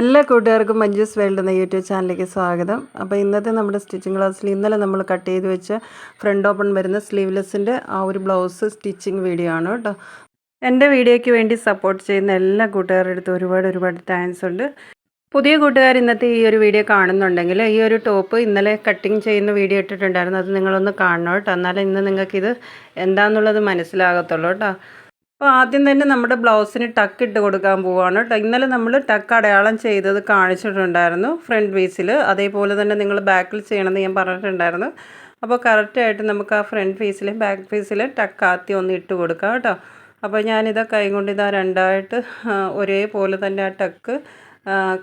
എല്ലാ കൂട്ടുകാർക്കും മഞ്ജുസ് വേൾഡ് എന്ന യൂട്യൂബ് ചാനലിലേക്ക് സ്വാഗതം. അപ്പോൾ ഇന്നത്തെ നമ്മുടെ സ്റ്റിച്ചിങ് ക്ലാസ്സിൽ ഇന്നലെ നമ്മൾ കട്ട് ചെയ്ത് വെച്ച ഫ്രണ്ട് ഓപ്പൺ വരുന്ന സ്ലീവ്ലെസ്സിന്റെ ആ ഒരു ബ്ലൗസ് സ്റ്റിച്ചിങ് വീഡിയോ ആണ് കേട്ടോ. എന്റെ വീഡിയോയ്ക്ക് വേണ്ടി സപ്പോർട്ട് ചെയ്യുന്ന എല്ലാ കൂട്ടുകാരുടെ ഒരുപാട് ഒരുപാട് താങ്ക്സ് ഉണ്ട്. പുതിയ കൂട്ടുകാർ ഇന്നത്തെ ഈ ഒരു വീഡിയോ കാണുന്നുണ്ടെങ്കിൽ ഈ ഒരു ടോപ്പ് ഇന്നലെ കട്ടിങ് ചെയ്യുന്ന വീഡിയോ ഇട്ടിട്ടുണ്ടായിരുന്നു. അത് നിങ്ങളൊന്ന് കാണണം കേട്ടോ. എന്നാലും ഇന്ന് നിങ്ങൾക്കിത് എന്താണെന്നുള്ളത് മനസ്സിലാകത്തുള്ളൂ കേട്ടോ. അപ്പോൾ ആദ്യം തന്നെ നമ്മുടെ ബ്ലൗസിന് ടക്ക് ഇട്ട് കൊടുക്കാൻ പോവുകയാണ് കേട്ടോ ഇന്നലെ നമ്മൾ ടക്ക് അടയാളം ചെയ്തത് കാണിച്ചിട്ടുണ്ടായിരുന്നു ഫ്രണ്ട് പീസിൽ അതേപോലെ തന്നെ നിങ്ങൾ ബാക്കിൽ ചെയ്യണമെന്ന് ഞാൻ പറഞ്ഞിട്ടുണ്ടായിരുന്നു. അപ്പോൾ കറക്റ്റായിട്ട് നമുക്ക് ആ ഫ്രണ്ട് പീസിൽ ബാക്ക് പീസിൽ ടക്ക് ഒന്ന് ഇട്ട് കൊടുക്കാം കേട്ടോ അപ്പോൾ ഞാനിതാ കൈ കൊണ്ട് ഇതാ രണ്ടായിട്ട് ഒരേപോലെ തന്നെ ആ ടക്ക്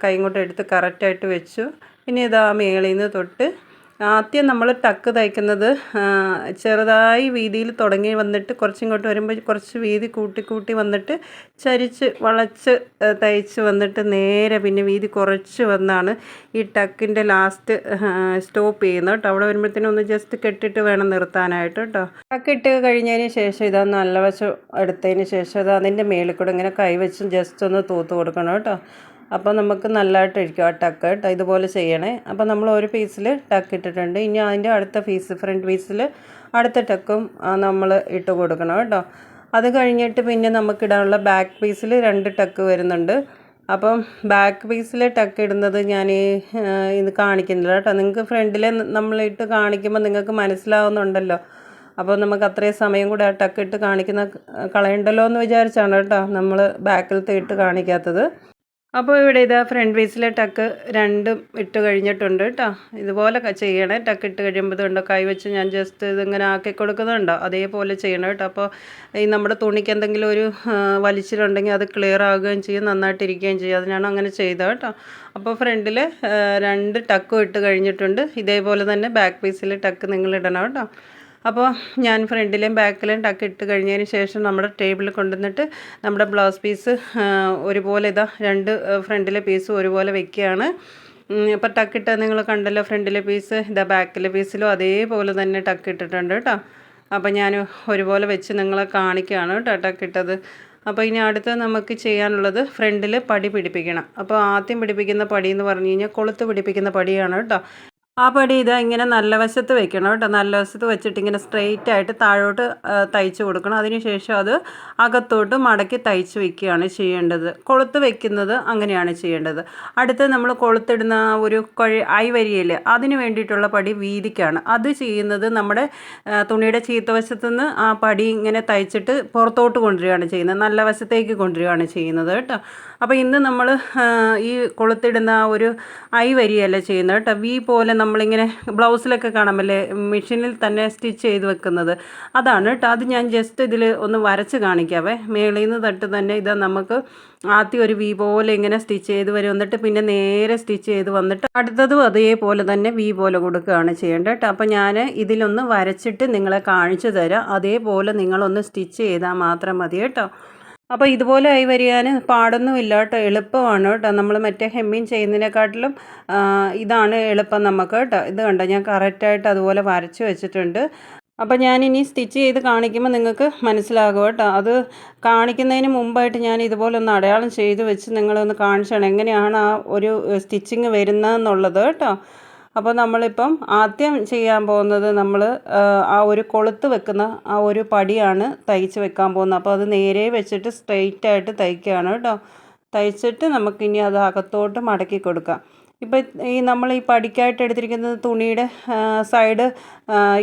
കൈ കൊണ്ട് എടുത്ത് കറക്റ്റായിട്ട് വെച്ചു. ഇനി ഇതാ മേളിൽ നിന്ന് തൊട്ട് ആദ്യം നമ്മൾ ടക്ക് തയ്ക്കുന്നത് ചെറുതായി വീതിയിൽ തുടങ്ങി വന്നിട്ട് കുറച്ചിങ്ങോട്ട് വരുമ്പോൾ കുറച്ച് വീതി കൂട്ടി കൂട്ടി വന്നിട്ട് ചരിച്ച് വളച്ച് തയ്ച്ച് വന്നിട്ട് നേരെ പിന്നെ വീതി കുറച്ച് വന്നാണ് ഈ ടക്കിന്റെ ലാസ്റ്റ് സ്റ്റോപ്പ് ചെയ്യുന്നത് കേട്ടോ. അവിടെ വരുമ്പോഴത്തേനും ഒന്ന് ജസ്റ്റ് കെട്ടിട്ട് വേണം നിർത്താനായിട്ട് കേട്ടോ. ടക്കിട്ട് കഴിഞ്ഞതിന് ശേഷം ഇതാ നല്ല വശം എടുത്തതിന് ശേഷം അത് അതിന്റെ മേളിൽ കൂടെ ഇങ്ങനെ കൈവച്ച് ജസ്റ്റ് ഒന്ന് തൂത്ത് കൊടുക്കണം കേട്ടോ. അപ്പോൾ നമുക്ക് നല്ലതായിട്ട് ഇരിക്കും ആ ടക്ക് കേട്ടോ ഇതുപോലെ ചെയ്യണേ. അപ്പോൾ നമ്മൾ ഒരു പീസിൽ ടക്ക് ഇട്ടിട്ടുണ്ട്. ഇനി അതിന്റെ അടുത്ത പീസ് ഫ്രണ്ട് പീസിൽ അടുത്ത ടക്കും നമ്മൾ ഇട്ട് കൊടുക്കണം കേട്ടോ. അത് കഴിഞ്ഞിട്ട് പിന്നെ നമുക്ക് ഇടാനുള്ള ബാക്ക് പീസിൽ രണ്ട് ടക്ക് വരുന്നുണ്ട്. അപ്പം ബാക്ക് പീസിൽ ടക്ക് ഇടുന്നത് ഞാൻ ഇത് കാണിക്കുന്നില്ല കേട്ടോ. നിങ്ങൾക്ക് ഫ്രണ്ടിൽ നമ്മളിട്ട് കാണിക്കുമ്പോൾ നിങ്ങൾക്ക് മനസ്സിലാവുന്നുണ്ടല്ലോ. അപ്പോൾ നമുക്ക് അത്രയും സമയം കൂടെ ആ ടക്ക് ഇട്ട് കാണിക്കുന്ന കളയണ്ടല്ലോ എന്ന് വിചാരിച്ചാണ് കേട്ടോ നമ്മൾ ബാക്കിലത്തെ ഇട്ട് കാണിക്കാത്തത്. അപ്പോൾ ഇവിടെ ഇതാ ഫ്രണ്ട് പീസിലെ ടക്ക് രണ്ടും ഇട്ട് കഴിഞ്ഞിട്ടുണ്ട് കേട്ടോ ഇതുപോലെ ചെയ്യണേ. ടക്ക് ഇട്ട് കഴിയുമ്പോൾ ഉണ്ടോ കൈ വെച്ച് ഞാൻ ജസ്റ്റ് ഇതിങ്ങനെ ആക്കി കൊടുക്കുന്നുണ്ടോ. അതേപോലെ ചെയ്യണം കേട്ടോ അപ്പോൾ ഈ നമ്മുടെ തുണിക്ക് എന്തെങ്കിലും ഒരു വലിച്ചിലുണ്ടെങ്കിൽ അത് ക്ലിയർ ആകുകയും ചെയ്യും നന്നായിട്ട് ഇരിക്കുകയും ചെയ്യും. അതിനാണ് അങ്ങനെ ചെയ്തത് കേട്ടോ അപ്പോൾ ഫ്രണ്ടിൽ രണ്ട് ടക്കും ഇട്ട് കഴിഞ്ഞിട്ടുണ്ട്. ഇതേപോലെ തന്നെ ബാക്ക് പീസിൽ ടക്ക് നിങ്ങൾ ഇടണം കേട്ടോ അപ്പോൾ ഞാൻ ഫ്രണ്ടിലെയും ബാക്കിലെയും ടക്ക് ഇട്ട് കഴിഞ്ഞതിന് ശേഷം നമ്മുടെ ടേബിളിൽ കൊണ്ടുവന്നിട്ട് നമ്മുടെ ബ്ലൗസ് പീസ് ഒരുപോലെ ഇതാ രണ്ട് ഫ്രണ്ടിലെ പീസും ഒരുപോലെ വെക്കുകയാണ്. ഇപ്പോൾ ടക്കിട്ട് നിങ്ങൾ കണ്ടല്ലോ ഫ്രണ്ടിലെ പീസ് ഇതാ ബാക്കിലെ പീസിലും അതേപോലെ തന്നെ ടക്ക് ഇട്ടിട്ടുണ്ട് കേട്ടോ. അപ്പോൾ ഞാൻ ഒരുപോലെ വെച്ച് നിങ്ങളെ കാണിക്കുകയാണ് കേട്ടോ ടക്കിട്ടത് അപ്പോൾ ഇനി അടുത്ത നമുക്ക് ചെയ്യാനുള്ളത് ഫ്രണ്ടിൽ പടി പിടിപ്പിക്കണം. അപ്പോൾ ആദ്യം പിടിപ്പിക്കുന്ന പടി എന്ന് പറഞ്ഞു കഴിഞ്ഞാൽ കൊളുത്ത് പിടിപ്പിക്കുന്ന പടിയാണ് കേട്ടോ. ആ പടി ഇതാ ഇങ്ങനെ നല്ല വശത്ത് വെക്കണം കേട്ടോ. നല്ല വശത്ത് വെച്ചിട്ട് ഇങ്ങനെ സ്ട്രെയിറ്റ് ആയിട്ട് താഴോട്ട് തയ്ച്ചു കൊടുക്കണം. അതിനുശേഷം അത് അകത്തോട്ട് മടക്കി തയ്ച്ച് വെക്കുകയാണ് ചെയ്യേണ്ടത്. കൊളുത്ത് വെക്കുന്നത് അങ്ങനെയാണ് ചെയ്യേണ്ടത്. അടുത്ത് നമ്മൾ കൊളുത്തിടുന്ന ഒരു കൊഴി ഐവരിയല്ലേ അതിന് വേണ്ടിയിട്ടുള്ള പടി വീതിക്കാണ്. അത് ചെയ്യുന്നത് നമ്മുടെ തുണിയുടെ ചീത്തവശത്ത് നിന്ന് ആ പടി ഇങ്ങനെ തയ്ച്ചിട്ട് പുറത്തോട്ട് കൊണ്ടുവരികയാണ് ചെയ്യുന്നത്. നല്ല വശത്തേക്ക് കൊണ്ടുവരികയാണ് ചെയ്യുന്നത് കേട്ടോ. അപ്പോൾ ഇന്ന് നമ്മൾ ഈ കൊളുത്തിടുന്ന ആ ഒരു ഐ വരിയല്ല ചെയ്യുന്നത് കേട്ടോ. വി പോലെ നമ്മളിങ്ങനെ ബ്ലൗസിലൊക്കെ കാണാമല്ലേ മെഷീനിൽ തന്നെ സ്റ്റിച്ച് ചെയ്ത് വെക്കുന്നത്. അതാണ് കേട്ടോ. അത് ഞാൻ ജസ്റ്റ് ഇതിൽ ഒന്ന് വരച്ച് കാണിക്കാവേ. മേളിൽ നിന്ന് തട്ട് തന്നെ ഇത് നമുക്ക് ആദ്യം ഒരു വി പോലെ ഇങ്ങനെ സ്റ്റിച്ച് ചെയ്ത് വരും. എന്നിട്ട് പിന്നെ നേരെ സ്റ്റിച്ച് ചെയ്ത് വന്നിട്ട് അടുത്തതും അതേപോലെ തന്നെ വി പോലെ കൊടുക്കുകയാണ് ചെയ്യേണ്ടത് കേട്ടോ. അപ്പോൾ ഞാൻ ഇതിലൊന്ന് വരച്ചിട്ട് നിങ്ങളെ കാണിച്ചു തരാം. അതേപോലെ നിങ്ങളൊന്ന് സ്റ്റിച്ച് ചെയ്താൽ മാത്രം മതി കേട്ടോ. അപ്പോൾ ഇതുപോലെ ആയി വരികാൻ പാടൊന്നുമില്ല കേട്ടോ. എളുപ്പമാണ് കേട്ടോ. നമ്മൾ മറ്റേ ഹെമ്മിങ് ചെയ്യുന്നതിനെക്കാട്ടിലും ഇതാണ് എളുപ്പം നമുക്ക് കേട്ടോ. ഇത് കണ്ടോ? ഞാൻ കറക്റ്റായിട്ട് അതുപോലെ വരച്ച് വെച്ചിട്ടുണ്ട്. അപ്പോൾ ഞാനിനി സ്റ്റിച്ച് ചെയ്ത് കാണിക്കുമ്പോൾ നിങ്ങൾക്ക് മനസ്സിലാകും കേട്ടോ. അത് കാണിക്കുന്നതിന് മുമ്പായിട്ട് ഞാൻ ഇതുപോലെ ഒന്ന് അടയാളം ചെയ്ത് വെച്ച് നിങ്ങളൊന്ന് കാണിച്ചാണ് എങ്ങനെയാണ് ആ ഒരു സ്റ്റിച്ചിങ് വരുന്നതെന്നുള്ളത് കേട്ടോ. അപ്പോൾ നമ്മളിപ്പം ആദ്യം ചെയ്യാൻ പോകുന്നത് നമ്മൾ ആ ഒരു കൊളുത്ത് വെക്കുന്ന ആ ഒരു പടിയാണ് തയ്ച്ച് വെക്കാൻ പോകുന്നത്. അപ്പോൾ അത് നേരെ വെച്ചിട്ട് സ്ട്രെയിറ്റ് ആയിട്ട് തയ്ക്കുകയാണ് കേട്ടോ. തയ്ച്ചിട്ട് നമുക്കിനി അത് അകത്തോട്ട് മടക്കി കൊടുക്കാം. ഇപ്പം ഈ നമ്മൾ ഈ പടിക്കായിട്ട് എടുത്തിരിക്കുന്നത് തുണിയുടെ സൈഡ്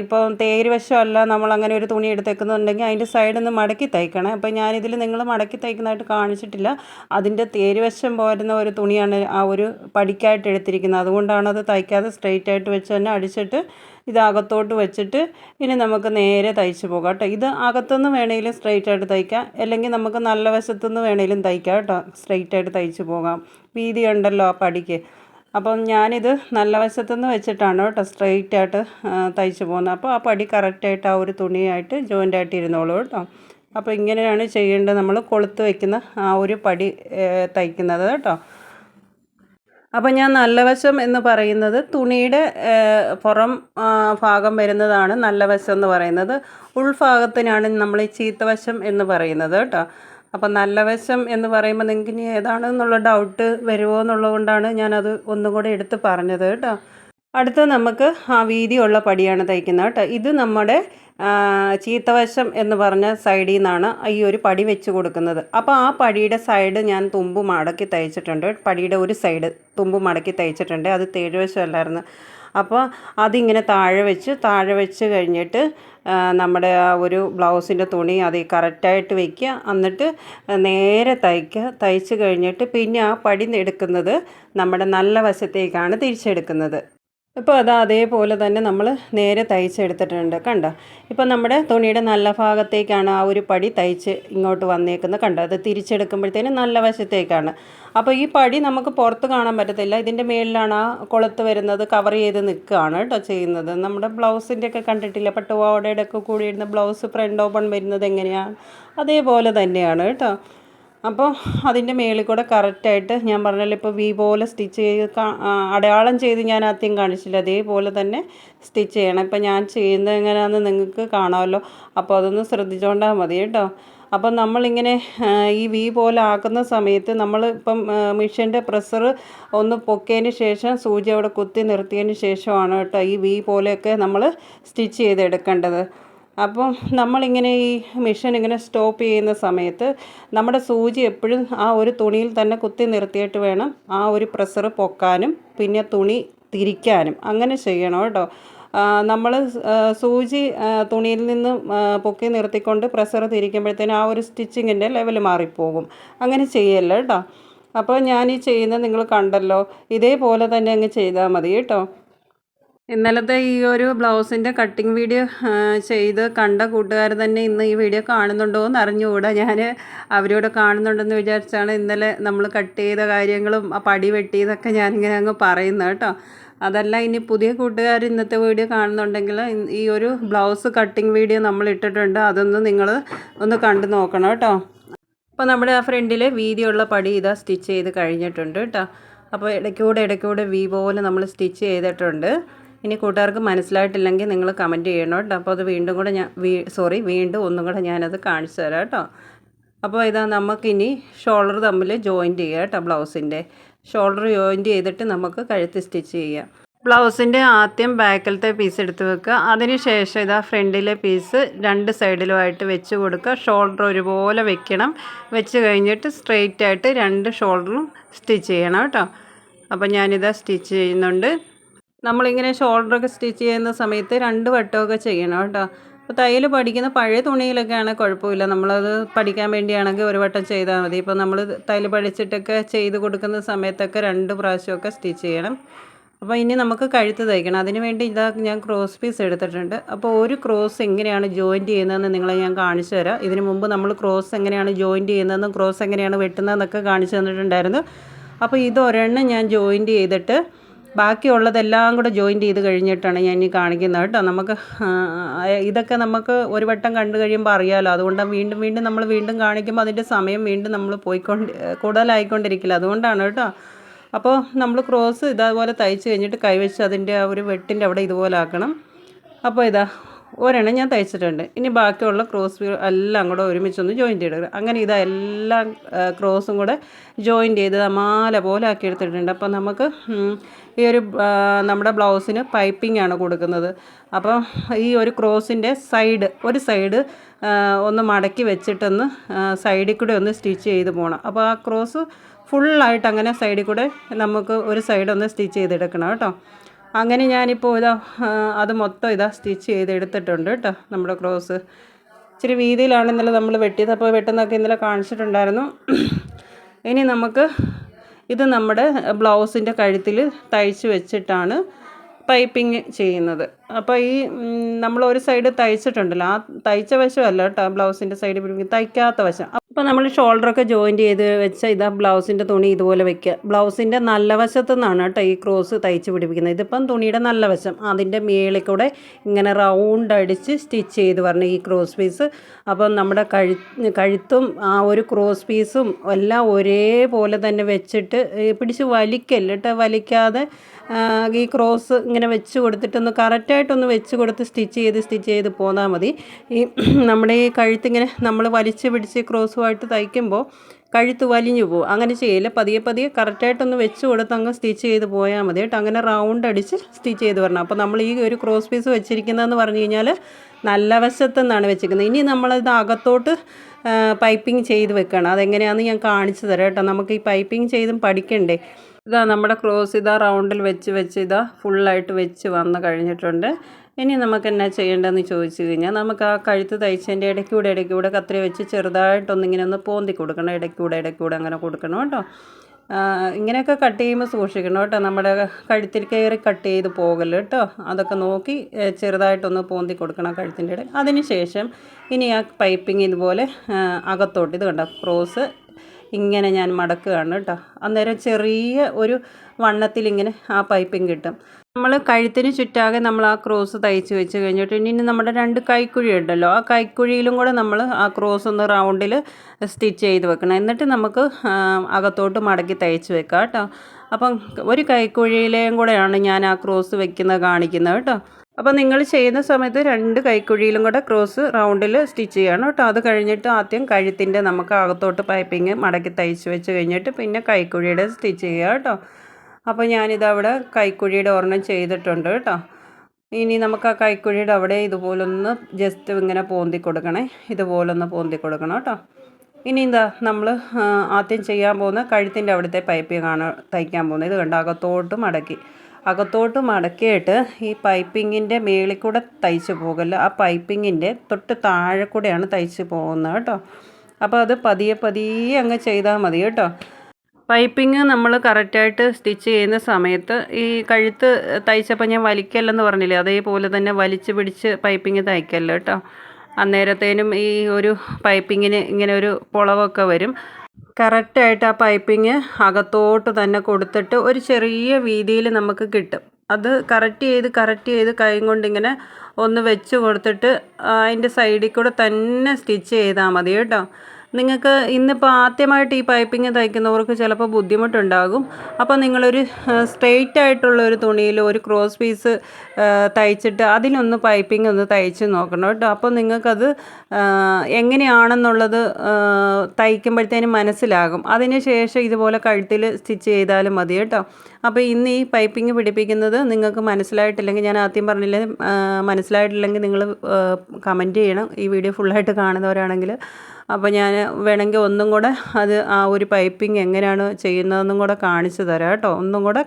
ഇപ്പം തേര് വശമല്ല നമ്മൾ അങ്ങനെ ഒരു തുണി എടുത്തേക്കുന്നുണ്ടെങ്കിൽ അതിന്റെ സൈഡിൽ നിന്ന് മടക്കി തയ്ക്കണം. അപ്പം ഞാനിതിൽ നിങ്ങൾ മടക്കി തയ്ക്കുന്നതായിട്ട് കാണിച്ചിട്ടില്ല. അതിന്റെ തേര് വശം പോരുന്ന ഒരു തുണിയാണ് ആ ഒരു പടിക്കായിട്ട് എടുത്തിരിക്കുന്നത്. അതുകൊണ്ടാണ് അത് തയ്ക്കാതെ സ്ട്രെയിറ്റ് ആയിട്ട് വെച്ച് തന്നെ അടിച്ചിട്ട് ഇത് അകത്തോട്ട് വെച്ചിട്ട് ഇനി നമുക്ക് നേരെ തയ്ച്ച് പോകാം കേട്ടോ. ഇത് അകത്തുനിന്ന് വേണമെങ്കിലും സ്ട്രെയിറ്റ് ആയിട്ട് തയ്ക്കാം. അല്ലെങ്കിൽ നമുക്ക് നല്ല വശത്തുനിന്ന് വേണമെങ്കിലും തയ്ക്കാം കേട്ടോ. സ്ട്രെയിറ്റ് ആയിട്ട് തയ്ച്ച് പോകാം. വീതി ഉണ്ടല്ലോ ആ പടിക്ക്. അപ്പം ഞാനിത് നല്ല വശത്തുനിന്ന് വെച്ചിട്ടാണ് കേട്ടോ സ്ട്രെയിറ്റ് ആയിട്ട് തയ്ച്ചു പോകുന്നത്. അപ്പോൾ ആ പടി കറക്റ്റായിട്ട് ആ ഒരു തുണിയായിട്ട് ജോയിന്റ് ആയിട്ട് ഇരുന്നോളൂ കേട്ടോ. അപ്പോൾ ഇങ്ങനെയാണ് ചെയ്യേണ്ടത് നമ്മൾ കൊളുത്ത് വയ്ക്കുന്ന ആ ഒരു പടി തയ്ക്കുന്നത് കേട്ടോ. അപ്പോൾ ഞാൻ നല്ല വശം എന്ന് പറയുന്നത് തുണിയുടെ പുറം ഭാഗം വരുന്നതാണ് നല്ല വശം എന്ന് പറയുന്നത്. ഉൾഭാഗത്തിനാണ് നമ്മൾ ചീത്തവശം എന്ന് പറയുന്നത് കേട്ടോ. അപ്പം നല്ല വശം എന്ന് പറയുമ്പോൾ നിങ്ങൾക്ക് ഇനി ഏതാണെന്നുള്ള ഡൗട്ട് വരുമോ എന്നുള്ളത് കൊണ്ടാണ് ഞാനത് ഒന്നും കൂടെ എടുത്ത് പറഞ്ഞത് കേട്ടോ. അടുത്ത നമുക്ക് ആ വീതിയുള്ള പടിയാണ് തയ്ക്കുന്നത് കേട്ടോ. ഇത് നമ്മുടെ ചീത്തവശം എന്ന് പറഞ്ഞ സൈഡിൽ നിന്നാണ് ഈ ഒരു പടി വെച്ച് കൊടുക്കുന്നത്. അപ്പോൾ ആ പടിയുടെ സൈഡ് ഞാൻ തുമ്പ് മടക്കി തയ്ച്ചിട്ടുണ്ട്. പടിയുടെ ഒരു സൈഡ് തുമ്പ് മടക്കി തയ്ച്ചിട്ടുണ്ട്. അത് തേഴുവശമല്ലായിരുന്നു അപ്പോൾ അതിങ്ങനെ താഴെ വെച്ച് താഴെ വെച്ച് കഴിഞ്ഞിട്ട് നമ്മുടെ ആ ഒരു ബ്ലൗസിന്റെ തുണി അത് കറക്റ്റായിട്ട് വയ്ക്കുക എന്നിട്ട് നേരെ തയ്ക്കുക. തയ്ച്ച് കഴിഞ്ഞിട്ട് പിന്നെ ആ പടി എടുക്കുന്നത് നമ്മുടെ നല്ല വശത്തേക്കാണ് തിരിച്ചെടുക്കുന്നത്. ഇപ്പോൾ അത് അതേപോലെ തന്നെ നമ്മൾ നേരെ തയ്ച്ചെടുത്തിട്ടുണ്ട് കണ്ടോ? ഇപ്പോൾ നമ്മുടെ തുണിയുടെ നല്ല ഭാഗത്തേക്കാണ് ആ ഒരു പടി തയ്ച്ച് ഇങ്ങോട്ട് വന്നേക്കുന്നത് കണ്ടോ? അത് തിരിച്ചെടുക്കുമ്പോഴത്തേനും നല്ല വശത്തേക്കാണ്. അപ്പോൾ ഈ പടി നമുക്ക് പുറത്ത് കാണാൻ പറ്റത്തില്ല. ഇതിന്റെ മേളിലാണ് ആ കൊളുത്ത് വരുന്നത് കവർ ചെയ്ത് നിൽക്കുകയാണ് കേട്ടോ ചെയ്യുന്നത്. നമ്മുടെ ബ്ലൗസിന്റെ ഒക്കെ കണ്ടിട്ടില്ല? പട്ടുപാവടയുടെ ഒക്കെ കൂടിയിരുന്ന ബ്ലൗസ് ഫ്രണ്ട് ഓപ്പൺ വരുന്നത് എങ്ങനെയാണ് അതേപോലെ തന്നെയാണ് കേട്ടോ. അപ്പോൾ അതിന്റെ മേളിൽ കൂടെ കറക്റ്റായിട്ട് ഞാൻ പറഞ്ഞല്ലോ ഇപ്പോൾ വി പോലെ സ്റ്റിച്ച് ചെയ്ത് അടയാളം ചെയ്ത് ഞാൻ ആദ്യം കാണിച്ചില്ല. അതേപോലെ തന്നെ സ്റ്റിച്ച് ചെയ്യണം. ഇപ്പം ഞാൻ ചെയ്യുന്നത് എങ്ങനെയാണെന്ന് നിങ്ങൾക്ക് കാണാമല്ലോ. അപ്പോൾ അതൊന്ന് ശ്രദ്ധിച്ചുകൊണ്ടാൽ മതി കേട്ടോ. അപ്പം നമ്മളിങ്ങനെ ഈ വി പോലെ ആക്കുന്ന സമയത്ത് നമ്മൾ ഇപ്പം മിഷ്യന്റെ പ്രഷർ ഒന്ന് പൊക്കിയതിന് ശേഷം സൂചി അവിടെ കുത്തി നിർത്തിയതിന് ശേഷമാണ് കേട്ടോ ഈ വി പോലെയൊക്കെ നമ്മൾ സ്റ്റിച്ച് ചെയ്തെടുക്കേണ്ടത്. അപ്പം നമ്മളിങ്ങനെ ഈ മെഷീൻ ഇങ്ങനെ സ്റ്റോപ്പ് ചെയ്യുന്ന സമയത്ത് നമ്മുടെ സൂചി എപ്പോഴും ആ ഒരു തുണിയിൽ തന്നെ കുത്തി നിർത്തിയിട്ട് വേണം ആ ഒരു പ്രഷർ പൊക്കാനും പിന്നെ തുണി തിരിക്കാനും. അങ്ങനെ ചെയ്യണം കേട്ടോ. നമ്മൾ സൂചി തുണിയിൽ നിന്ന് പൊക്കി നിർത്തിക്കൊണ്ട് പ്രഷർ തിരിക്കുമ്പോഴത്തേനും ആ ഒരു സ്റ്റിച്ചിങ്ങിന്റെ ലെവൽ മാറിപ്പോകും. അങ്ങനെ ചെയ്യല്ല കേട്ടോ. അപ്പോൾ ഞാൻ ഈ ചെയ്യുന്നത് നിങ്ങൾ കണ്ടല്ലോ. ഇതേപോലെ തന്നെ അങ്ങ് ചെയ്താൽ മതി കേട്ടോ. ഇന്നലത്തെ ഈ ഒരു ബ്ലൗസിന്റെ കട്ടിങ് വീഡിയോ ചെയ്ത് കണ്ട കൂട്ടുകാർ തന്നെ ഇന്ന് ഈ വീഡിയോ കാണുന്നുണ്ടോ എന്ന് അറിഞ്ഞുകൂടാ ഞാൻ അവരോട് കാണുന്നുണ്ടെന്ന് വിചാരിച്ചാണ് ഇന്നലെ നമ്മൾ കട്ട് ചെയ്ത കാര്യങ്ങളും ആ പടി വെട്ടിയതൊക്കെ ഞാനിങ്ങനെ അങ്ങ് പറയുന്നത് കേട്ടോ. അതല്ല ഇനി പുതിയ കൂട്ടുകാർ ഇന്നത്തെ വീഡിയോ കാണുന്നുണ്ടെങ്കിൽ ഈ ഒരു ബ്ലൗസ് കട്ടിങ് വീഡിയോ നമ്മൾ ഇട്ടിട്ടുണ്ട്. അതൊന്ന് നിങ്ങൾ ഒന്ന് കണ്ടു നോക്കണം കേട്ടോ. അപ്പോൾ നമ്മുടെ ആ ഫ്രണ്ടിൽ വീതിയുള്ള പടി ഇതാ സ്റ്റിച്ച് ചെയ്ത് കഴിഞ്ഞിട്ടുണ്ട് കേട്ടോ. അപ്പോൾ ഇടയ്ക്കൂടെ ഇടയ്ക്കൂടെ വി പോലെ നമ്മൾ സ്റ്റിച്ച് ചെയ്തിട്ടുണ്ട്. ഇനി കൂട്ടുകാർക്ക് മനസ്സിലായിട്ടില്ലെങ്കിൽ നിങ്ങൾ കമന്റ് ചെയ്യണം കേട്ടോ. അപ്പോൾ അത് വീണ്ടും കൂടെ ഞാൻ സോറി വീണ്ടും ഒന്നും കൂടെ ഞാനത് കാണിച്ചു തരാം കേട്ടോ. അപ്പോൾ ഇതാ നമുക്കിനി ഷോൾഡർ തമ്മിൽ ജോയിന്റ് ചെയ്യാം കേട്ടോ ബ്ലൗസിന്റെ ഷോൾഡർ ജോയിന്റ് ചെയ്തിട്ട് നമുക്ക് കഴുത്ത് സ്റ്റിച്ച് ചെയ്യാം. ബ്ലൗസിന്റെ ആദ്യം ബാക്കിലത്തെ പീസ് എടുത്ത് വെക്കുക. അതിന് ശേഷം ഇതാ ഫ്രണ്ടിലെ പീസ് രണ്ട് സൈഡിലുമായിട്ട് വെച്ച് കൊടുക്കുക. ഷോൾഡർ ഒരുപോലെ വെക്കണം. വെച്ച് കഴിഞ്ഞിട്ട് സ്ട്രെയിറ്റ് ആയിട്ട് രണ്ട് ഷോൾഡറും സ്റ്റിച്ച് ചെയ്യണം കേട്ടോ. അപ്പോൾ ഞാനിതാ സ്റ്റിച്ച് ചെയ്യുന്നുണ്ട്. നമ്മളിങ്ങനെ ഷോൾഡറൊക്കെ സ്റ്റിച്ച് ചെയ്യുന്ന സമയത്ത് രണ്ട് വട്ടമൊക്കെ ചെയ്യണം കേട്ടോ. അപ്പോൾ തയ്യൽ പഠിക്കുന്ന പഴയ തുണിയിലൊക്കെ ആണെങ്കിൽ കുഴപ്പമില്ല. നമ്മളത് പഠിക്കാൻ വേണ്ടിയാണെങ്കിൽ ഒരു വട്ടം ചെയ്താൽ മതി. ഇപ്പോൾ നമ്മൾ തയ്യൽ പഠിച്ചിട്ടൊക്കെ ചെയ്ത് കൊടുക്കുന്ന സമയത്തൊക്കെ രണ്ട് പ്രാവശ്യമൊക്കെ സ്റ്റിച്ച് ചെയ്യണം. അപ്പോൾ ഇനി നമുക്ക് കഴുത്ത് തയ്ക്കണം. അതിന് വേണ്ടി ഇതാ ഞാൻ ക്രോസ് പീസ് എടുത്തിട്ടുണ്ട്. അപ്പോൾ ഒരു ക്രോസ് എങ്ങനെയാണ് ജോയിന്റ് ചെയ്യുന്നതെന്ന് നിങ്ങളെ ഞാൻ കാണിച്ചു തരാം. ഇതിന് മുമ്പ് നമ്മൾ ക്രോസ് എങ്ങനെയാണ് ജോയിന്റ് ചെയ്യുന്നതെന്നും ക്രോസ് എങ്ങനെയാണ് വെട്ടുന്നതെന്നൊക്കെ കാണിച്ചു തന്നിട്ടുണ്ടായിരുന്നു. അപ്പോൾ ഇതൊരെണ്ണം ഞാൻ ജോയിന്റ് ചെയ്തിട്ട് ബാക്കിയുള്ളതെല്ലാം കൂടെ ജോയിൻ ചെയ്ത് കഴിഞ്ഞിട്ടാണ് ഞാൻ ഇനി കാണിക്കുന്നത് കേട്ടോ. നമുക്ക് ഇതൊക്കെ നമുക്ക് ഒരു വട്ടം കണ്ടു കഴിയുമ്പോൾ അറിയാമല്ലോ അതുകൊണ്ടാണ് വീണ്ടും വീണ്ടും നമ്മൾ വീണ്ടും കാണിക്കുമ്പോൾ അതിന്റെ സമയം വീണ്ടും നമ്മൾ പോയിക്കൊണ്ട് കൂടുതലായിക്കൊണ്ടിരിക്കില്ല അതുകൊണ്ടാണ് കേട്ടോ. അപ്പോൾ നമ്മൾ ക്രോസ് ഇതേപോലെ തയ്ച്ച് കഴിഞ്ഞിട്ട് കൈവച്ച് അതിന്റെ ആ ഒരു വെട്ടിന്റെ അവിടെ ഇതുപോലെ ആക്കണം. അപ്പോൾ ഇതാ ഒരെണ്ണം ഞാൻ തയ്ച്ചിട്ടുണ്ട്. ഇനി ബാക്കിയുള്ള ക്രോസ് എല്ലാം കൂടെ ഒരുമിച്ചൊന്ന് ജോയിന്റ് ചെയ്തെടുക്കുക അങ്ങനെ ഇതാ എല്ലാ ക്രോസും കൂടെ ജോയിൻ ചെയ്ത് മാല പോലെ ആക്കി എടുത്തിട്ടുണ്ട്. അപ്പോൾ നമുക്ക് ഈ ഒരു നമ്മുടെ ബ്ലൗസിന് പൈപ്പിംഗ് ആണ് കൊടുക്കുന്നത്. അപ്പം ഈ ഒരു ക്രോസിന്റെ സൈഡ് ഒരു സൈഡ് ഒന്ന് മടക്കി വെച്ചിട്ടൊന്ന് സൈഡിൽ കൂടെ ഒന്ന് സ്റ്റിച്ച് ചെയ്ത് പോകണം അപ്പോൾ ആ ക്രോസ് ഫുള്ളായിട്ട് അങ്ങനെ സൈഡിൽ കൂടെ നമുക്ക് ഒരു സൈഡ് ഒന്ന് സ്റ്റിച്ച് ചെയ്തെടുക്കണം കേട്ടോ. അങ്ങനെ ഞാനിപ്പോൾ ഇതാ അത് മൊത്തം ഇതാ സ്റ്റിച്ച് ചെയ്തെടുത്തിട്ടുണ്ട് കേട്ടോ നമ്മുടെ ക്രോസ്. ഇച്ചിരി വീതിയിലാണ് ഇന്നലെ നമ്മൾ വെട്ടിയത്? അപ്പോൾ വെട്ടുന്നൊക്കെ ഇന്നലെ കാണിച്ചിട്ടുണ്ടായിരുന്നു. ഇനി നമുക്ക് ഇത് നമ്മുടെ ബ്ലൗസിന്റെ കഴുത്തിൽ തയ്ച്ച് വെച്ചിട്ടാണ് പൈപ്പിങ് ചെയ്യുന്നത്. അപ്പോൾ ഈ നമ്മൾ ഒരു സൈഡ് തയ്ച്ചിട്ടുണ്ടല്ലോ. ആ തയ്ച്ച വശമല്ല കേട്ടോ ബ്ലൗസിന്റെ സൈഡ് പിടിപ്പിക്കും തയ്ക്കാത്ത വശം. അപ്പോൾ നമ്മൾ ഷോൾഡറൊക്കെ ജോയിന്റ് ചെയ്ത് വെച്ച ഇതാ ബ്ലൗസിന്റെ തുണി ഇതുപോലെ വെക്കുക ബ്ലൗസിന്റെ നല്ല വശത്തു നിന്നാണ് കേട്ടോ ഈ ക്രോസ് തയ്ച്ച് പിടിപ്പിക്കുന്നത്. ഇതിപ്പം തുണിയുടെ നല്ല വശം. അതിന്റെ മേളിൽ കൂടെ ഇങ്ങനെ റൗണ്ട് അടിച്ച് സ്റ്റിച്ച് ചെയ്ത് പറഞ്ഞു ഈ ക്രോസ് പീസ് അപ്പം നമ്മുടെ കഴു കഴുത്തും ആ ഒരു ക്രോസ് പീസും എല്ലാം ഒരേപോലെ തന്നെ വെച്ചിട്ട് പിടിച്ച് വലിക്കല്ലേട്ടോ വലിക്കാതെ ഈ ക്രോസ് ഇങ്ങനെ വെച്ച് കൊടുത്തിട്ടൊന്ന് കറക്റ്റ് കറക്റ്റായിട്ടൊന്ന് വെച്ച് കൊടുത്ത് സ്റ്റിച്ച് ചെയ്ത് സ്റ്റിച്ച് ചെയ്ത് പോന്നാൽ മതി. ഈ നമ്മുടെ ഈ കഴുത്തിങ്ങനെ നമ്മൾ വലിച്ച് പിടിച്ച് ക്രോസുമായിട്ട് തയ്ക്കുമ്പോൾ കഴുത്ത് വലിഞ്ഞു പോകും അങ്ങനെ ചെയ്യില്ല. പതിയെ പതിയെ കറക്റ്റായിട്ടൊന്ന് വെച്ച് കൊടുത്ത് അങ്ങ് സ്റ്റിച്ച് ചെയ്ത് പോയാൽ മതി. കേട്ടോ അങ്ങനെ റൗണ്ട് അടിച്ച് സ്റ്റിച്ച് ചെയ്ത് വരണം. അപ്പോൾ നമ്മൾ ഈ ഒരു ക്രോസ് പീസ് വെച്ചിരിക്കുന്നതെന്ന് പറഞ്ഞു കഴിഞ്ഞാൽ നല്ല വശത്തു വെച്ചിരിക്കുന്നത്. ഇനി നമ്മളത് അകത്തോട്ട് പൈപ്പിംഗ് ചെയ്ത് വെക്കണം. അതെങ്ങനെയാണെന്ന് ഞാൻ കാണിച്ചു തരാം. കേട്ടോ നമുക്ക് ഈ പൈപ്പിംഗ് ചെയ്തും പഠിക്കണ്ടേ? ഇതാ നമ്മുടെ ക്രോസ് ഇതാ റൗണ്ടിൽ വെച്ച് വെച്ച് ഇതാ ഫുള്ളായിട്ട് വെച്ച് വന്ന് കഴിഞ്ഞിട്ടുണ്ട്. ഇനി നമുക്ക് എന്നാ ചെയ്യേണ്ടതെന്ന് ചോദിച്ചു കഴിഞ്ഞാൽ നമുക്ക് ആ കഴുത്ത് തയ്ച്ചതിന്റെ ഇടയ്ക്കൂടെ ഇടയ്ക്കൂടെ കത്രി വെച്ച് ചെറുതായിട്ടൊന്നിങ്ങനെ ഒന്ന് പോന്തി കൊടുക്കണം. ഇടയ്ക്കൂടെ ഇടയ്ക്കൂടെ അങ്ങനെ കൊടുക്കണം കേട്ടോ. ഇങ്ങനെയൊക്കെ കട്ട് ചെയ്യുമ്പോൾ സൂക്ഷിക്കണം കേട്ടോ. നമ്മുടെ കഴുത്തിൽ കയറി കട്ട് ചെയ്ത് പോകൽ കേട്ടോ. അതൊക്കെ നോക്കി ചെറുതായിട്ടൊന്ന് പോന്തി കൊടുക്കണം കഴുത്തിന്റെ ഇടയിൽ അതിന് ശേഷം ഇനി ആ പൈപ്പിംഗ് ഇതുപോലെ അകത്തോട്ട്. ഇത് കണ്ടോ? ക്രോസ് ഇങ്ങനെ ഞാൻ മടക്കുകയാണ് കേട്ടോ. അന്നേരം ചെറിയ ഒരു വണ്ണത്തിലിങ്ങനെ ആ പൈപ്പിംഗ് കിട്ടും. നമ്മൾ കഴുത്തിന് ചുറ്റാകെ നമ്മൾ ആ ക്രോസ് തയ്ച്ച് വെച്ച് കഴിഞ്ഞിട്ട് ഇനി നമ്മുടെ രണ്ട് കൈക്കുഴി ഉണ്ടല്ലോ. ആ കൈക്കുഴിയിലും കൂടെ നമ്മൾ ആ ക്രോസ് ഒന്ന് റൗണ്ടിൽ സ്റ്റിച്ച് ചെയ്ത് വെക്കണം. എന്നിട്ട് നമുക്ക് അകത്തോട്ട് മടക്കി തയ്ച്ച് വെക്കാം കേട്ടോ. അപ്പം ഒരു കൈക്കുഴിയിലേയും കൂടെയാണ് ഞാൻ ആ ക്രോസ് വെക്കുന്നത് കാണിക്കുന്നത് കേട്ടോ. അപ്പോൾ നിങ്ങൾ ചെയ്യുന്ന സമയത്ത് രണ്ട് കൈക്കുഴിയിലും കൂടെ ക്രോസ് റൗണ്ടിൽ സ്റ്റിച്ച് ചെയ്യണം കേട്ടോ. അത് കഴിഞ്ഞിട്ട് ആദ്യം കഴുത്തിന്റെ നമുക്ക് അകത്തോട്ട് പൈപ്പിങ് മടക്കി തയ്ച്ച് വെച്ച് കഴിഞ്ഞിട്ട് പിന്നെ കൈക്കുഴിയുടെ സ്റ്റിച്ച് ചെയ്യുക കേട്ടോ. അപ്പോൾ ഞാനിതവിടെ കൈക്കുഴിയുടെ ഒരെണ്ണം ചെയ്തിട്ടുണ്ട് കേട്ടോ. ഇനി നമുക്ക് ആ കൈക്കുഴിയുടെ അവിടെ ഇതുപോലൊന്ന് ജസ്റ്റ് ഇങ്ങനെ പോന്തി കൊടുക്കണേ. ഇതുപോലൊന്ന് പോന്തി കൊടുക്കണം കേട്ടോ. ഇനി എന്താ നമ്മൾ ആദ്യം ചെയ്യാൻ പോകുന്ന കഴുത്തിന്റെ അവിടുത്തെ പൈപ്പിങ്ങാണ് തയ്ക്കാൻ പോകുന്നത്. ഇത് കണ്ടോ? അകത്തോട്ട് മടക്കി. അകത്തോട്ട് മടക്കിയിട്ട് ഈ പൈപ്പിങ്ങിന്റെ മേളിൽ കൂടെ തയ്ച്ച് പോകല്ല ആ പൈപ്പിങ്ങിന്റെ തൊട്ട് താഴെ കൂടെയാണ് തയ്ച്ച് പോകുന്നത് കേട്ടോ. അപ്പോൾ അത് പതിയെ പതിയെ അങ്ങ് ചെയ്താൽ മതി കേട്ടോ. പൈപ്പിങ് നമ്മൾ കറക്റ്റായിട്ട് സ്റ്റിച്ച് ചെയ്യുന്ന സമയത്ത് ഈ കഴുത്ത് തയ്ച്ചപ്പോൾ ഞാൻ വലിക്കല്ലെന്ന് പറഞ്ഞില്ലേ? അതേപോലെ തന്നെ വലിച്ച് പിടിച്ച് പൈപ്പിങ് തയ്ക്കല്ലോ കേട്ടോ. അന്നേരത്തേനും ഈ ഒരു പൈപ്പിങ്ങിന് ഇങ്ങനെ ഒരു പുളവൊക്കെ വരും. കറക്റ്റായിട്ട് ആ പൈപ്പിങ് അകത്തോട്ട് തന്നെ കൊടുത്തിട്ട് ഒരു ചെറിയ വീതിയിൽ നമുക്ക് കിട്ടും. അത് കറക്റ്റ് ചെയ്ത് കറക്റ്റ് ചെയ്ത് കൈ കൊണ്ടിങ്ങനെ ഒന്ന് വെച്ച് കൊടുത്തിട്ട് അതിന്റെ സൈഡിൽ കൂടെ തന്നെ സ്റ്റിച്ച് ചെയ്താൽ മതി കേട്ടോ. നിങ്ങൾക്ക് ഇന്നിപ്പോൾ ആദ്യമായിട്ട് ഈ പൈപ്പിംഗ് തയ്ക്കുന്നവർക്ക് ചിലപ്പോൾ ബുദ്ധിമുട്ടുണ്ടാകും. അപ്പോൾ നിങ്ങളൊരു സ്ട്രെയിറ്റ് ആയിട്ടുള്ള ഒരു തുണിയിൽ ഒരു ക്രോസ് പീസ് തയ്ച്ചിട്ട് അതിനൊന്ന് പൈപ്പിംഗ് ഒന്ന് തയ്ച്ച് നോക്കണം കേട്ടോ. അപ്പോൾ നിങ്ങൾക്കത് എങ്ങനെയാണെന്നുള്ളത് തയ്ക്കുമ്പോഴത്തേനും മനസ്സിലാകും. അതിന് ശേഷം ഇതുപോലെ കഴുത്തിൽ സ്റ്റിച്ച് ചെയ്താലും മതി കേട്ടോ. അപ്പോൾ ഇന്ന് ഈ പൈപ്പിംഗ് പിടിപ്പിക്കുന്നത് നിങ്ങൾക്ക് മനസ്സിലായിട്ടില്ലെങ്കിൽ ഞാൻ ആദ്യം പറഞ്ഞില്ലേ മനസ്സിലായിട്ടില്ലെങ്കിൽ നിങ്ങൾ കമന്റ് ചെയ്യണം. ഈ വീഡിയോ ഫുള്ളായിട്ട് കാണുന്നവരാണെങ്കിൽ അപ്പോൾ ഞാൻ വേണമെങ്കിൽ ഒന്നും കൂടെ അത് ആ ഒരു പൈപ്പിംഗ് എങ്ങനെയാണ് ചെയ്യുന്നതെന്നും കൂടെ കാണിച്ചു തരാം കേട്ടോ. ഒന്നും കൂടെ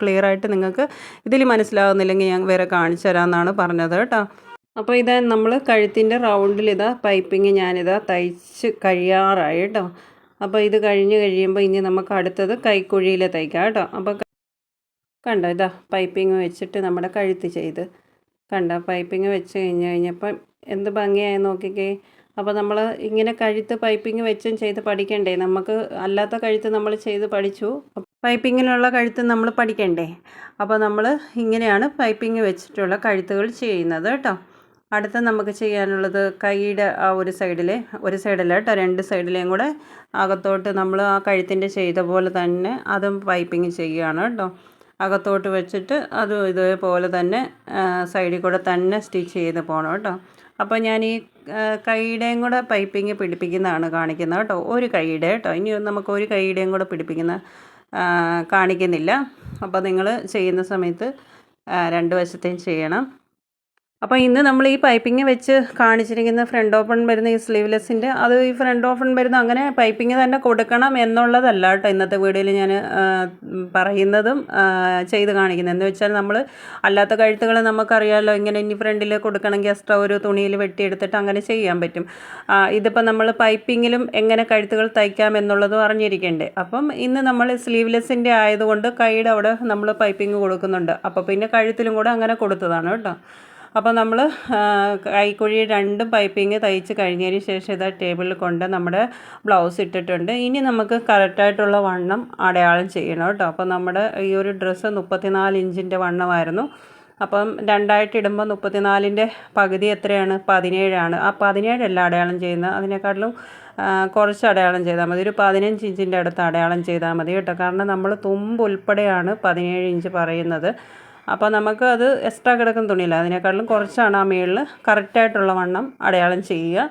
ക്ലിയർ ആയിട്ട് നിങ്ങൾക്ക് ഇതിൽ മനസ്സിലാകുന്നില്ലെങ്കിൽ ഞാൻ വേറെ കാണിച്ചു തരാമെന്നാണ് പറഞ്ഞത് കേട്ടോ. അപ്പോൾ ഇതാ നമ്മൾ കഴുത്തിന്റെ റൗണ്ടിൽ ഇതാ പൈപ്പിംഗ് ഞാനിതാ തയ്ച്ച് കഴിയാറായി കേട്ടോ. അപ്പോൾ ഇത് കഴിഞ്ഞ് കഴിയുമ്പോൾ ഇനി നമുക്ക് അടുത്തത് കൈക്കുഴിയിൽ തയ്ക്കാം കേട്ടോ. അപ്പോൾ കണ്ടോ ഇതാ പൈപ്പിംഗ് വെച്ചിട്ട് നമ്മുടെ കഴുത്ത് ചെയ്ത്. കണ്ടോ പൈപ്പിംഗ് വെച്ച് കഴിഞ്ഞ് കഴിഞ്ഞപ്പം എന്ത് ഭംഗിയായി നോക്കിക്കേ. അപ്പോൾ നമ്മൾ ഇങ്ങനെ കഴുത്ത് പൈപ്പിംഗ് വെച്ചും ചെയ്ത് പഠിക്കണ്ടേ? നമുക്ക് അല്ലാത്ത കഴുത്ത് നമ്മൾ ചെയ്ത് പഠിച്ചു. പൈപ്പിങ്ങിനുള്ള കഴുത്ത് നമ്മൾ പഠിക്കണ്ടേ? അപ്പോൾ നമ്മൾ ഇങ്ങനെയാണ് പൈപ്പിംഗ് വെച്ചിട്ടുള്ള കഴുത്തുകൾ ചെയ്യുന്നത് കേട്ടോ. അടുത്ത നമുക്ക് ചെയ്യാനുള്ളത് കൈയുടെ ആ ഒരു സൈഡിലെ ഒരു സൈഡല്ല കേട്ടോ രണ്ട് സൈഡിലെയും കൂടെ അകത്തോട്ട് നമ്മൾ ആ കഴുത്തിന്റെ ചെയ്ത പോലെ തന്നെ അതും പൈപ്പിങ് ചെയ്യുകയാണ് കേട്ടോ. അകത്തോട്ട് വെച്ചിട്ട് അതും ഇതേപോലെ തന്നെ സൈഡിൽ കൂടെ തന്നെ സ്റ്റിച്ച് ചെയ്ത് പോകണം കേട്ടോ. അപ്പോൾ ഞാൻ ഈ കൈയുടെയും കൂടെ പൈപ്പിങ് പിടിപ്പിക്കുന്നതാണ് കാണിക്കുന്നത് കേട്ടോ. ഒരു കൈയുടെ കേട്ടോ ഇനി നമുക്ക് ഒരു കൈയുടെയും കൂടെ പിടിപ്പിക്കുന്ന കാണിക്കുന്നില്ല. അപ്പോൾ നിങ്ങൾ ചെയ്യുന്ന സമയത്ത് രണ്ട് വശത്തെയും ചെയ്യണം. അപ്പോൾ ഇന്ന് നമ്മൾ ഈ പൈപ്പിംഗ് വെച്ച് കാണിച്ചിരിക്കുന്ന ഫ്രണ്ട് ഓപ്പൺ വരുന്ന ഈ സ്ലീവ്ലെസ്സിന്റെ അത് ഈ ഫ്രണ്ട് ഓപ്പൺ വരുന്ന അങ്ങനെ പൈപ്പിംഗ് തന്നെ കൊടുക്കണം എന്നുള്ളതല്ല കേട്ടോ ഇന്നത്തെ വീഡിയോയിൽ ഞാൻ പറയുന്നതും ചെയ്ത് കാണിക്കുന്നത്. എന്ന് വെച്ചാൽ നമ്മൾ അല്ലാത്ത കഴുത്തുകൾ നമുക്കറിയാമല്ലോ ഇങ്ങനെ ഇനി ഫ്രണ്ടിൽ കൊടുക്കണമെങ്കിൽ എക്സ്ട്രാ ഒരു തുണിയിൽ വെട്ടിയെടുത്തിട്ട് അങ്ങനെ ചെയ്യാൻ പറ്റും. ഇതിപ്പോൾ നമ്മൾ പൈപ്പിങ്ങിലും എങ്ങനെ കഴുത്തുകൾ തയ്ക്കാം എന്നുള്ളതും അറിഞ്ഞിരിക്കേണ്ടേ. അപ്പം ഇന്ന് നമ്മൾ സ്ലീവ്ലെസ്സിന്റെ ആയതുകൊണ്ട് കൈയുടെ അവിടെ നമ്മൾ പൈപ്പിംഗ് കൊടുക്കുന്നുണ്ട്. അപ്പോൾ പിന്നെ കഴുത്തിലും കൂടെ അങ്ങനെ കൊടുത്തതാണ് കേട്ടോ. അപ്പോൾ നമ്മൾ കൈക്കുഴി രണ്ടും പൈപ്പിങ് തയ്ച്ച് കഴിഞ്ഞതിന് ശേഷം ഇതാ ടേബിളിൽ കൊണ്ട് നമ്മുടെ ബ്ലൗസ് ഇട്ടിട്ടുണ്ട്. ഇനി നമുക്ക് കറക്റ്റായിട്ടുള്ള വണ്ണം അടയാളം ചെയ്യണം കേട്ടോ. അപ്പോൾ നമ്മുടെ ഈ ഒരു ഡ്രസ്സ് മുപ്പത്തിനാല് ഇഞ്ചിന്റെ വണ്ണമായിരുന്നു. അപ്പം രണ്ടായിട്ട് ഇടുമ്പോൾ മുപ്പത്തിനാലിന്റെ പകുതി എത്രയാണ്? പതിനേഴാണ്. ആ പതിനേഴല്ല അടയാളം ചെയ്യുന്നത്. അതിനെക്കാട്ടിലും കുറച്ച് അടയാളം ചെയ്താൽ മതി. ഒരു പതിനഞ്ച് ഇഞ്ചിന്റെ അടുത്ത് അടയാളം ചെയ്താൽ മതി കേട്ടോ. കാരണം നമ്മൾ തുമ്പ് ഉൾപ്പെടെയാണ് പതിനേഴ് ഇഞ്ച് പറയുന്നത്. അപ്പോൾ നമുക്ക് അത് എക്സ്ട്രാ കിടക്കുന്ന തുണിയില്ല. അതിനേക്കാളും കുറച്ചാണ് ആ മുകളിൽ കറക്റ്റായിട്ടുള്ള വണ്ണം അടയാളം ചെയ്യുക.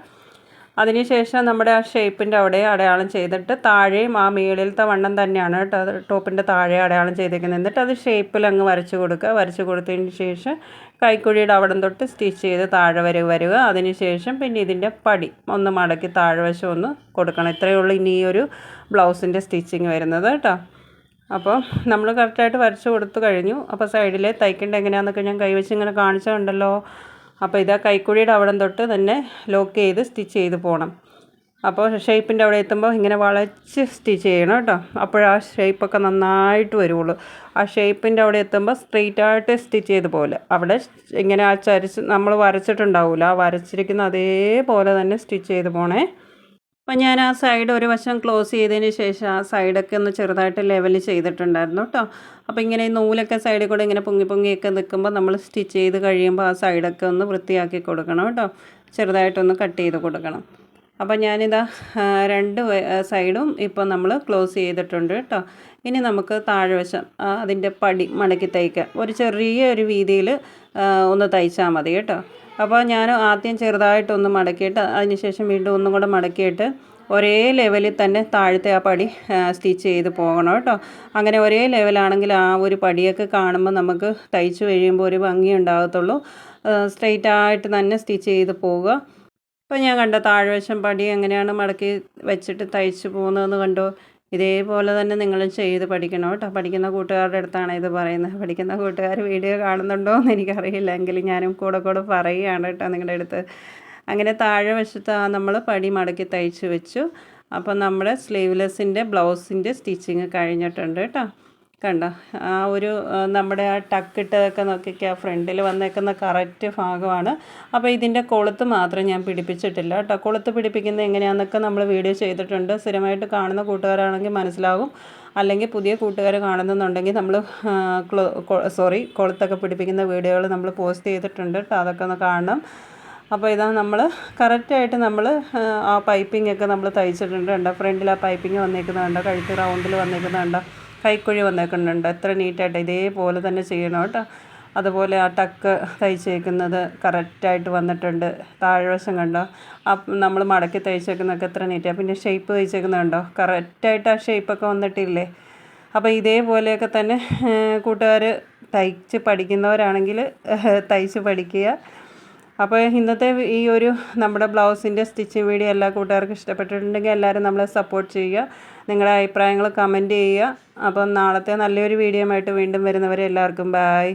അതിനുശേഷം നമ്മുടെ ആ ഷേപ്പിന്റെ അവിടെ അടയാളം ചെയ്തിട്ട് താഴെയും ആ മേളിലത്തെ വണ്ണം തന്നെയാണ് കേട്ടോ. അത് ടോപ്പിന്റെ താഴെ അടയാളം ചെയ്തേക്കുന്നത്. എന്നിട്ട് അത് ഷേപ്പിൽ അങ്ങ് വരച്ച് കൊടുക്കുക. വരച്ച് കൊടുത്തതിന് ശേഷം കൈക്കുഴിയുടെ അവിടം തൊട്ട് സ്റ്റിച്ച് ചെയ്ത് താഴെ വരെ വരിക അതിനുശേഷം പിന്നെ ഇതിന്റെ പടി ഒന്ന് മടക്കി താഴെ വശം ഒന്ന് കൊടുക്കണം. ഇത്രയേ ഉള്ളൂ ഇനി ഈ ഒരു ബ്ലൗസിന്റെ സ്റ്റിച്ചിങ് വരുന്നത് കേട്ടോ. അപ്പോൾ നമ്മൾ കറക്റ്റായിട്ട് വരച്ച് കൊടുത്തു കഴിഞ്ഞു. അപ്പോൾ സൈഡിൽ തയ്ക്കേണ്ട എങ്ങനെയാണെന്നൊക്കെ ഞാൻ കൈവച്ച് ഇങ്ങനെ കാണിച്ചുണ്ടല്ലോ അപ്പോൾ ഇതാ കൈക്കുഴിയുടെ അവിടം തൊട്ട് തന്നെ ലോക്ക് ചെയ്ത് സ്റ്റിച്ച് ചെയ്ത് പോകണം അപ്പോൾ ഷേപ്പിന്റെ അവിടെ എത്തുമ്പോൾ ഇങ്ങനെ വളച്ച് സ്റ്റിച്ച് ചെയ്യണം കേട്ടോ. അപ്പോഴാ ഷേപ്പൊക്കെ നന്നായിട്ട് വരുള്ളൂ ആ ഷേപ്പിന്റെ അവിടെ എത്തുമ്പോൾ സ്ട്രെയിറ്റ് ആയിട്ട് സ്റ്റിച്ച് ചെയ്ത് പോലെ. അവിടെ ഇങ്ങനെ ആ ചരിച്ച് നമ്മൾ വരച്ചിട്ടുണ്ടാവില്ല ആ വരച്ചിരിക്കുന്ന അതേപോലെ തന്നെ സ്റ്റിച്ച് ചെയ്ത് പോണേ. അപ്പം ഞാൻ ആ സൈഡ് ഒരു വശം ക്ലോസ് ചെയ്തതിന് ശേഷം ആ സൈഡൊക്കെ ഒന്ന് ചെറുതായിട്ട് ലെവൽ ചെയ്തിട്ടുണ്ടായിരുന്നു കേട്ടോ. അപ്പോൾ ഇങ്ങനെ ഈ നൂലൊക്കെ സൈഡിൽ കൂടെ ഇങ്ങനെ പൊങ്ങി പൊങ്ങിയൊക്കെ നിൽക്കുമ്പോൾ നമ്മൾ സ്റ്റിച്ച് ചെയ്ത് കഴിയുമ്പോൾ ആ സൈഡൊക്കെ ഒന്ന് വൃത്തിയാക്കി കൊടുക്കണം കേട്ടോ. ചെറുതായിട്ടൊന്ന് കട്ട് ചെയ്ത് കൊടുക്കണം. അപ്പോൾ ഞാനിതാ രണ്ട് സൈഡും ഇപ്പോൾ നമ്മൾ ക്ലോസ് ചെയ്തിട്ടുണ്ട് കേട്ടോ. ഇനി നമുക്ക് താഴ്വശം അതിന്റെ പടി മടക്കി തയ്ക്കാം. ഒരു ചെറിയ ഒരു വീതിയിൽ ഒന്ന് തയ്ച്ചാൽ മതി കേട്ടോ. അപ്പോൾ ഞാൻ ആദ്യം ചെറുതായിട്ടൊന്ന് മടക്കിയിട്ട് അതിനുശേഷം വീണ്ടും ഒന്നും കൂടെ മടക്കിയിട്ട് ഒരേ ലെവലിൽ തന്നെ താഴത്തെ ആ പടി സ്റ്റിച്ച് ചെയ്ത് പോകണം കേട്ടോ. അങ്ങനെ ഒരേ ലെവലാണെങ്കിൽ ആ ഒരു പടിയൊക്കെ കാണുമ്പോൾ നമുക്ക് തയ്ച്ച് കഴിയുമ്പോൾ ഒരു ഭംഗി ഉണ്ടാകത്തുള്ളൂ. സ്ട്രെയിറ്റ് ആയിട്ട് തന്നെ സ്റ്റിച്ച് ചെയ്ത് പോവുക. അപ്പോൾ ഞാൻ കണ്ട താഴ്വശം പടി എങ്ങനെയാണ് മടക്കി വെച്ചിട്ട് തയ്ച്ച് പോകുന്നതെന്ന് കണ്ടോ? ഇതേപോലെ തന്നെ നിങ്ങൾ ചെയ്ത് പഠിക്കണം കേട്ടോ. പഠിക്കുന്ന കൂട്ടുകാരുടെ അടുത്താണ് ഇത് പറയുന്നത്. പഠിക്കുന്ന കൂട്ടുകാർ വീഡിയോ കാണുന്നുണ്ടോ എന്ന് എനിക്കറിയില്ല. എങ്കിലും ഞാനും കൂടെ കൂടെ പറയുകയാണ് കേട്ടോ നിങ്ങളുടെ അടുത്ത്. അങ്ങനെ താഴെ വശത്ത് നമ്മൾ പടി മടക്കി തയ്ച്ച് വെച്ചു. അപ്പോൾ നമ്മുടെ സ്ലീവ്ലെസ്സിന്റെ ബ്ലൗസിന്റെ സ്റ്റിച്ചിങ് കഴിഞ്ഞിട്ടുണ്ട് കേട്ടോ. കണ്ടോ? ആ ഒരു നമ്മുടെ ആ ടക്കിട്ടതൊക്കെ നോക്കിക്കുക ഫ്രണ്ടിൽ വന്നേക്കുന്ന കറക്റ്റ് ഭാഗമാണ്. അപ്പോൾ ഇതിന്റെ കൊളുത്ത് മാത്രം ഞാൻ പിടിപ്പിച്ചിട്ടില്ല കേട്ടോ. കൊളുത്ത് പിടിപ്പിക്കുന്നത് എങ്ങനെയാണെന്നൊക്കെ നമ്മൾ വീഡിയോ ചെയ്തിട്ടുണ്ട്. സ്ഥിരമായിട്ട് കാണുന്ന കൂട്ടുകാരാണെങ്കിൽ മനസ്സിലാകും. അല്ലെങ്കിൽ പുതിയ കൂട്ടുകാർ കാണുന്നുണ്ടെങ്കിൽ നമ്മൾ സോറി കൊളുത്തൊക്കെ പിടിപ്പിക്കുന്ന വീഡിയോകൾ നമ്മൾ പോസ്റ്റ് ചെയ്തിട്ടുണ്ട് കേട്ടോ. അതൊക്കെ ഒന്ന് കാണണം. അപ്പോൾ ഇതാ നമ്മൾ കറക്റ്റായിട്ട് നമ്മൾ ആ പൈപ്പിംഗ് ഒക്കെ നമ്മൾ തയ്ച്ചിട്ടുണ്ട് കണ്ടോ? ഫ്രണ്ടിൽ ആ പൈപ്പിംഗ് വന്നേക്കുന്നുണ്ടോ കഴുത്ത് റൗണ്ടിൽ വന്നേക്കുന്നുണ്ടോ കൈക്കുഴി വന്നേക്കുന്നുണ്ട്. എത്ര നീറ്റായിട്ട് ഇതേപോലെ തന്നെ ചെയ്യണം കേട്ടോ. അതുപോലെ ആ ടക്ക് തയ്ച്ചേക്കുന്നത് കറക്റ്റായിട്ട് വന്നിട്ടുണ്ട്. താഴ്വശം കണ്ടോ? ആ നമ്മൾ മടക്കി തയ്ച്ചേക്കുന്നതൊക്കെ എത്ര നീറ്റാണ് പിന്നെ ഷേപ്പ് തയ്ച്ചേക്കുന്നുണ്ടോ കറക്റ്റായിട്ട് ആ ഷേപ്പൊക്കെ വന്നിട്ടില്ലേ? അപ്പോൾ ഇതേപോലെയൊക്കെ തന്നെ കൂട്ടുകാർ തയ്ച്ച് പഠിക്കുന്നവരാണെങ്കിൽ തയ്ച്ച് പഠിക്കുക. അപ്പോൾ ഇന്നത്തെ ഈ ഒരു നമ്മുടെ ബ്ലൗസിന്റെ സ്റ്റിച്ചിങ് വീഡിയോ എല്ലാ കൂട്ടുകാർക്കും ഇഷ്ടപ്പെട്ടിട്ടുണ്ടെങ്കിൽ എല്ലാവരും നമ്മളെ സപ്പോർട്ട് ചെയ്യുക. നിങ്ങളുടെ അഭിപ്രായങ്ങൾ കമന്റ് ചെയ്യുക. അപ്പം നാളത്തെ നല്ലൊരു വീഡിയോയുമായിട്ട് വീണ്ടും വരുന്നവരെ എല്ലാവർക്കും ബായ്